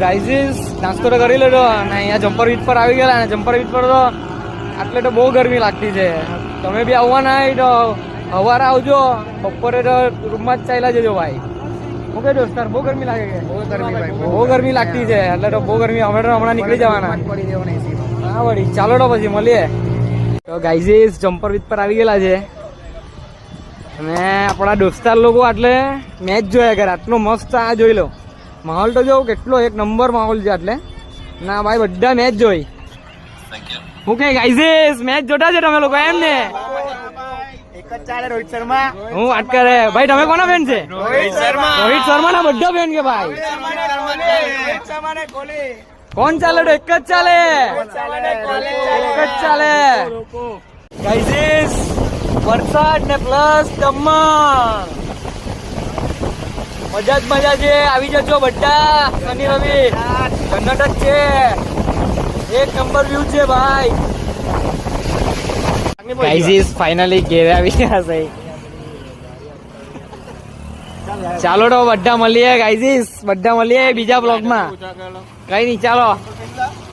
ગાઈઝીસ નાસ્તો તો કરી લીધો અને અહીંયા જમ્પર બીચ પર આવી ગયેલા અને જમ્પર બીચ પર તો આટલે તો બહુ ગરમી લાગતી છે. તમે બી આવવાના હોય તો સવારે આવજો બપોરે તો રૂમમાં જ ચાલ્યા જજો ભાઈ. કહે દોસ્તાર બહુ ગરમી લાગે કે? બહુ ગરમી ભાઈ, બહુ ગરમી લાગતી છે એટલે તો બહુ ગરમી. અમે તો હમણાં નીકળી જવાના. હા વળી ચાલો તો પછી મળીએ. તો ગાઈઝીસ જમ્પર બીચ પર આવી ગયેલા છે. અને આપણા દોસ્તાર લોકો આટલે મેચ જોયા કરે. આટલો મસ્ત આ જોઈ લો. માહોલ તો જો કેટલો એક નંબર માહોલ છે આટલે. ના ભાઈ બધા મેચ જોઈ. હું કઈ ગાઈઝીસ મેચ જોતા છે તમે લોકો એમ ને એક જ ચાલે રોહિત શર્મા. હું વાત કરે. ભાઈ તમે કોના ફેન છે? રોહિત શર્મા. રોહિત શર્મા ના બધા ફેન કે ભાઈ? કોણ ચાલે? તો એક જ ચાલે. એક જ ચાલે. ગાઈઝીસ વરસાદ ને પ્લસ દમણ. મજા જ મજા છે. આવી જજો બધા. શનિ રવિ. કર્ણાટક છે. એક નંબર વ્યૂ છે, ભાઈ. ગાઈઝીસ ફાઇનલી ઘેર આવી ગયા છે. ચાલો તો બધા મળીએ ગાઈઝ બધા મળીએ બીજા બ્લોગમાં કઈ નહીં, ચાલો.